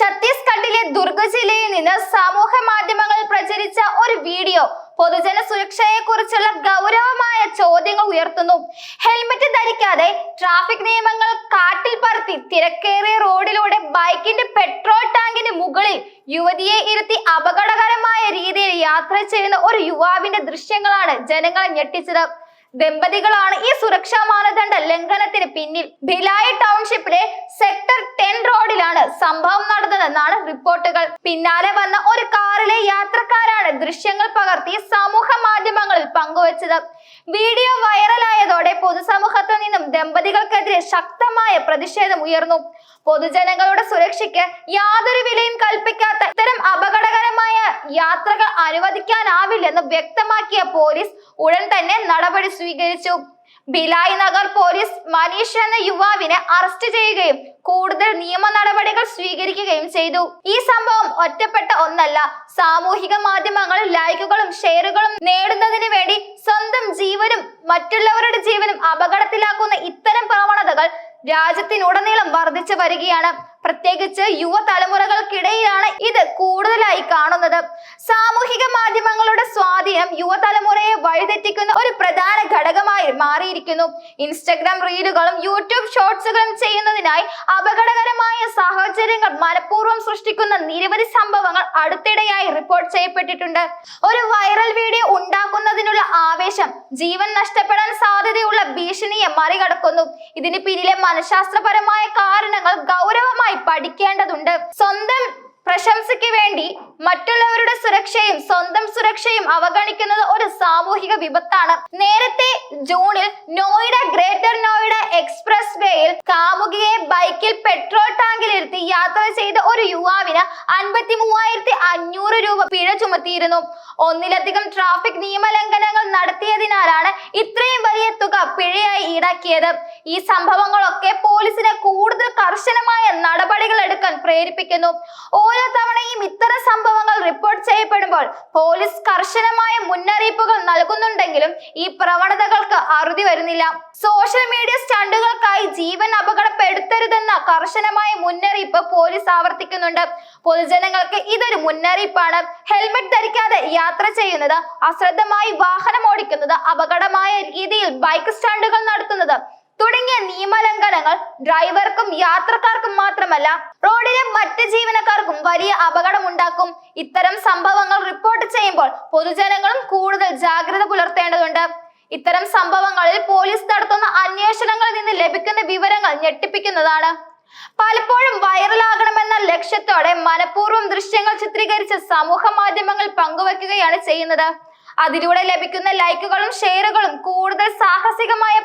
ഛത്തീസ്ഗഡിലെ ദുർഗ ജില്ലയിൽ നിന്ന് സമൂഹ മാധ്യമങ്ങളിൽ പ്രചരിച്ച ഒരു വീഡിയോ പൊതുജന സുരക്ഷയെ കുറിച്ചുള്ള ഗൗരവമായ ചോദ്യങ്ങൾ ഉയർത്തുന്നു. ഹെൽമറ്റ് ധരിക്കാതെ ട്രാഫിക് നിയമങ്ങൾ കാട്ടിൽ പറത്തി തിരക്കേറിയ റോഡിലൂടെ ബൈക്കിന്റെ പെട്രോൾ ടാങ്കിന് മുകളിൽ യുവതിയെ ഇരുത്തി അപകടകരമായ രീതിയിൽ യാത്ര ചെയ്യുന്ന ഒരു യുവാവിന്റെ ദൃശ്യങ്ങളാണ് ജനങ്ങളെ ഞെട്ടിച്ചത്. ദമ്പതികളാണ് ഈ സുരക്ഷാ മാനദണ്ഡ ലംഘനത്തിന് പിന്നിൽ. ഭിലായി ടൗൺഷിപ്പിലെ സെക്ടർ ടെൻ റോഡിലാണ് സംഭവം നടന്നതെന്നാണ് റിപ്പോർട്ടുകൾ. പിന്നാലെ വന്ന ഒരു കാറിലെ യാത്രക്കാരാണ് ദൃശ്യങ്ങൾ പകർത്തി സമൂഹ മാധ്യമങ്ങളിൽ പങ്കുവച്ചത്. വീഡിയോ വൈറലായതോടെ പൊതുസമൂഹത്തിൽ നിന്നും ദമ്പതികൾക്കെതിരെ ശക്തമായ പ്രതിഷേധം ഉയർന്നു. പൊതുജനങ്ങളുടെ സുരക്ഷയ്ക്ക് യാതൊരു വിലയും കൽപ്പിക്കാത്ത ഇത്തരം അപകടകരമായ യാത്രകൾ അനുവദിക്കാനാവില്ലെന്ന് വ്യക്തമാക്കിയ പോലീസ് ഉടൻ തന്നെ നടപടി സ്വീകരിച്ചു. ഭിലായ് നഗർ പോലീസ് മനീഷ് എന്ന യുവാവിനെ അറസ്റ്റ് ചെയ്യുകയും കൂടുതൽ നിയമ നടപടികൾ സ്വീകരിക്കുകയും ചെയ്തു. ഈ സംഭവം ഒറ്റപ്പെട്ട ഒന്നല്ല. സാമൂഹിക മാധ്യമങ്ങളിൽ ലൈക്കുകളും ഷെയറുകളും നേടുന്നതിന് വേണ്ടി സ്വന്തം ജീവനും മറ്റുള്ളവരുടെ ജീവനും അപകടത്തിലാക്കുന്ന ഇത്തരം പ്രവണതകൾ രാജ്യത്തിനുടനീളം വർദ്ധിച്ചു വരികയാണ്. പ്രത്യേകിച്ച് യുവതലമുറകൾക്കിടയിലാണ് ഇത് കൂടുതലായി കാണുന്നത്. സാമൂഹിക മാധ്യമങ്ങളുടെ സ്വാധീനം യുവതലമുറയെ വഴിതെറ്റിക്കുന്ന ഒരു പ്രധാന മാറിയിരിക്കുന്നു. ഇൻസ്റ്റഗ്രാം റീലുകളും യൂട്യൂബ് ഷോർട്സുകളും ചെയ്യുന്നതിനായി അപകടകരമായ സാഹചര്യങ്ങൾ മനഃപൂർവം സൃഷ്ടിക്കുന്ന നിരവധി സംഭവങ്ങൾ അടുത്തിടെയായി റിപ്പോർട്ട് ചെയ്യപ്പെട്ടിട്ടുണ്ട്. ഒരു വൈറൽ വീഡിയോ ഉണ്ടാക്കുന്നതിനുള്ള ആവേശം ജീവൻ നഷ്ടപ്പെടാൻ സാധ്യതയുള്ള ഭീഷണിയെ മറികടക്കുന്നു. ഇതിന് പിന്നിലെ മനഃശാസ്ത്രപരമായ കാരണങ്ങൾ ഗൗരവമായി പഠിക്കേണ്ടതുണ്ട്. സ്വന്തം പ്രശംസയ്ക്ക് വേണ്ടി മറ്റുള്ളവരുടെ സുരക്ഷയും സ്വന്തം സുരക്ഷയും അവഗണിക്കുന്നത് ഒരു സാമൂഹിക വിപത്താണ്. നേരത്തെ ജൂണിൽ നോയിഡ ഗ്രേറ്റർ നോയിഡ എക്സ്പ്രസ് വേയിൽ കാമുകിയെ ബൈക്കിൽ പെട്രോൾ ടാങ്കിലിരുത്തി യാത്ര ചെയ്ത ഒരു യുവാവിന് അൻപത്തി മൂവായിരത്തി അഞ്ഞൂറ് രൂപ പിഴ ചുമത്തിയിരുന്നു. ഒന്നിലധികം ട്രാഫിക് നിയമലംഘനങ്ങൾ നടത്തിയതിനാലാണ് ഇത്രയും വലിയ തുക പിഴയായി ഈടാക്കിയത്. ഈ സംഭവങ്ങളൊക്കെ പോലീസിനെ കൂടുതൽ കർശനമായ നടപടികൾ എടുക്കാൻ പ്രേരിപ്പിക്കുന്നു. ഓരോ തവണയും ഇത്തരം സംഭവങ്ങൾ റിപ്പോർട്ട് ചെയ്യപ്പെടുമ്പോൾ പോലീസ് കർശനമായ മുന്നറിയിപ്പുകൾ നൽകുന്നുണ്ടെങ്കിലും ഈ പ്രവണതകൾക്ക് അറുതി വരുന്നില്ല. സോഷ്യൽ മീഡിയ സ്റ്റണ്ടുകൾക്കായി ജീവൻ അപകടപ്പെടുത്തരുതെന്ന കർശനമായ മുന്നറിയിപ്പ് പോലീസ് ആവർത്തിക്കുന്നുണ്ട്. പൊതുജനങ്ങൾക്ക് ഇതൊരു മുന്നറിയിപ്പാണ്. ഹെൽമെറ്റ് ധരിക്കാതെ യാത്ര ചെയ്യുന്നത് അശ്രദ്ധമായി വാഹനം ഓടിക്കുന്നത് അപകടമായ രീതിയിൽ ബൈക്ക് സ്റ്റാൻഡുകൾ നടത്തുന്നത് തുടങ്ങിയ നിയമലംഘനങ്ങൾ ഡ്രൈവർക്കും യാത്രക്കാർക്കും മാത്രമല്ല റോഡിലെ മറ്റ് ജീവനക്കാർക്കും വലിയ അപകടമുണ്ടാക്കും. ഇത്തരം സംഭവങ്ങൾ റിപ്പോർട്ട് ചെയ്യുമ്പോൾ പൊതുജനങ്ങളും കൂടുതൽ ജാഗ്രത പുലർത്തേണ്ടതുണ്ട്. ഇത്തരം സംഭവങ്ങളിൽ പോലീസ് നടത്തുന്ന അന്വേഷണങ്ങളിൽ നിന്ന് ലഭിക്കുന്ന വിവരങ്ങൾ ഞെട്ടിപ്പിക്കുന്നതാണ്. പലപ്പോഴും വൈറലാകണമെന്ന ലക്ഷ്യത്തോടെ മനഃപൂർവം ദൃശ്യങ്ങൾ ചിത്രീകരിച്ച് സമൂഹ മാധ്യമങ്ങൾ പങ്കുവെക്കുകയാണ് ചെയ്യുന്നത്. അതിലൂടെ ലഭിക്കുന്ന ലൈക്കുകളും ഷെയറുകളും കൂടുതൽ സാഹസികമായ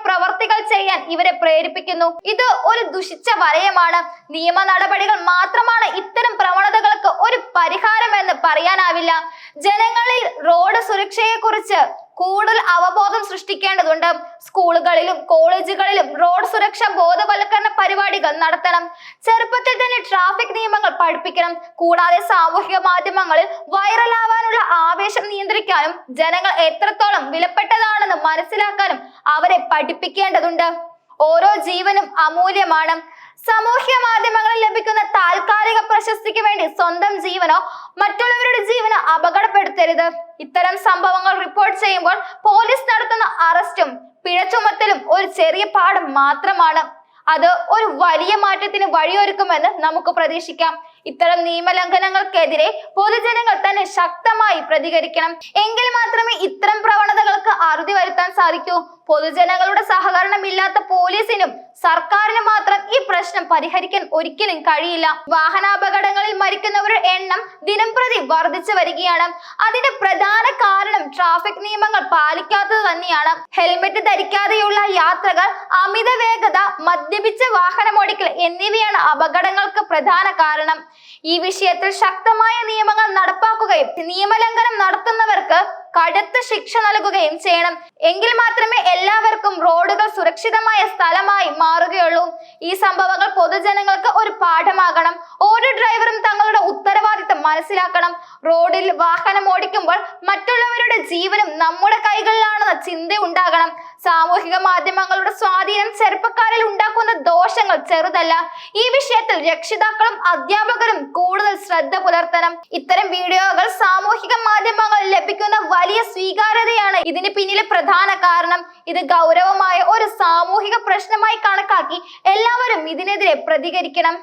ചെയ്യാൻ ഇവരെ പ്രേരിപ്പിക്കുന്നു. ഇത് ഒരു ദുഷിച്ച വലയമാണ്. നിയമ നടപടികൾ മാത്രമാണ് ഇത്തരം പ്രവണതകൾക്ക് ഒരു പരിഹാരമെന്ന് പറയാനാവില്ല. ജനങ്ങളിൽ റോഡ് സുരക്ഷയെക്കുറിച്ച് കൂടുതൽ അവബോധം സൃഷ്ടിക്കേണ്ടതുണ്ട്. സ്കൂളുകളിലും കോളേജുകളിലും റോഡ് സുരക്ഷ ബോധവൽക്കരണ പരിപാടികൾ നടത്തണം. ചെറുപ്പത്തിൽ തന്നെ ട്രാഫിക് നിയമങ്ങൾ പഠിപ്പിക്കണം. കൂടാതെ സാമൂഹിക മാധ്യമങ്ങളിൽ വൈറലാവാനുള്ള ആവേശം നിയന്ത്രിക്കാനും ജനങ്ങൾ എത്രത്തോളം വിലപ്പെട്ടതാണെന്ന് മനസ്സിലാക്കാനും അവരെ പഠിപ്പിക്കേണ്ടതുണ്ട്. ഓരോ ജീവനും അമൂല്യമാണ്. സാമൂഹ്യ മാധ്യമങ്ങളിൽ ലഭിക്കുന്ന താൽക്കാലിക പ്രശസ്തിക്ക് വേണ്ടി സ്വന്തം ജീവനോ മറ്റുള്ളവരുടെ ജീവനോ അപകടപ്പെടുത്തരുത്. ഇത്തരം സംഭവങ്ങൾ റിപ്പോർട്ട് ചെയ്യുമ്പോൾ പോലീസ് നടത്തുന്ന അറസ്റ്റും പിഴ ചുമത്തലും ഒരു ചെറിയ പാഠം മാത്രമാണ്. അത് ഒരു വലിയ മാറ്റത്തിന് വഴിയൊരുക്കുമെന്ന് നമുക്ക് പ്രതീക്ഷിക്കാം. ഇത്തരം നിയമലംഘനങ്ങൾക്കെതിരെ പൊതുജനങ്ങൾ തന്നെ ശക്തമായി പ്രതികരിക്കണം. എങ്കിൽ മാത്രമേ ഇത്തരം പ്രവണതകൾക്ക് അറുതി വരുത്താൻ സാധിക്കൂ. പൊതുജനങ്ങളുടെ സഹകരണം ഇല്ലാത്ത പോലീസിനും സർക്കാരിനും മാത്രം ഈ പ്രശ്നം പരിഹരിക്കാൻ ഒരിക്കലും കഴിയില്ല. വാഹനാപകടങ്ങളിൽ മരിക്കുന്നവരുടെ എണ്ണം ദിനം പ്രതി വർദ്ധിച്ചു വരികയാണ്. അതിന്റെ പ്രധാന കാരണം ട്രാഫിക് നിയമങ്ങൾ പാലിക്കാത്തത് തന്നെയാണ്. ഹെൽമെറ്റ് ധരിക്കാതെയുള്ള യാത്രകൾ അമിത വേഗത മദ്യപിച്ച വാഹനമോടിക്കൽ എന്നിവയാണ് അപകടങ്ങൾക്ക് പ്രധാന കാരണം. ഈ വിഷയത്തിൽ ശക്തമായ നിയമങ്ങൾ നടപ്പാക്കുകയും നിയമലംഘനം നടത്തുന്നവർക്ക് കടുത്ത ശിക്ഷ നൽകുകയും ചെയ്യണം. എങ്കിൽ മാത്രമേ റോഡുകൾ സുരക്ഷിതമായ സ്ഥലമായി മാറുകയുള്ളൂ. ഈ സംഭവങ്ങൾ പൊതുജനങ്ങൾക്ക് ഒരു പാഠമാകണം. ഓരോ ഡ്രൈവറും തങ്ങളുടെ ഉത്തരവാദിത്തം മനസ്സിലാക്കണം. റോഡിൽ വാഹനം ഓടിക്കുമ്പോൾ മറ്റുള്ളവരുടെ ജീവനും നമ്മുടെ കൈകളിലാണെന്ന ചിന്ത ഉണ്ടാകണം സാമൂഹിക മാധ്യമങ്ങളുടെ സ്വാധീനം ചെറുപ്പക്കാരിൽ ഉണ്ടാക്കുന്ന ദോഷങ്ങൾ ചെറുതല്ല. ഈ വിഷയത്തിൽ രക്ഷിതാക്കളും അധ്യാപകരും കൂടുതൽ ശ്രദ്ധ പുലർത്തണം. ഇത്തരം വീഡിയോകൾ സാമൂഹിക മാധ്യമങ്ങളിൽ ലഭിക്കുന്ന വലിയ സ്വീകാര്യതയാണ് ഇതിന് പിന്നിലെ പ്രധാന കാരണം. ഇത് ഗൗരവമായ ഒരു സാമൂഹിക പ്രശ്നമായി കണക്കാക്കി എല്ലാവരും ഇതിനെതിരെ പ്രതികരിക്കണം.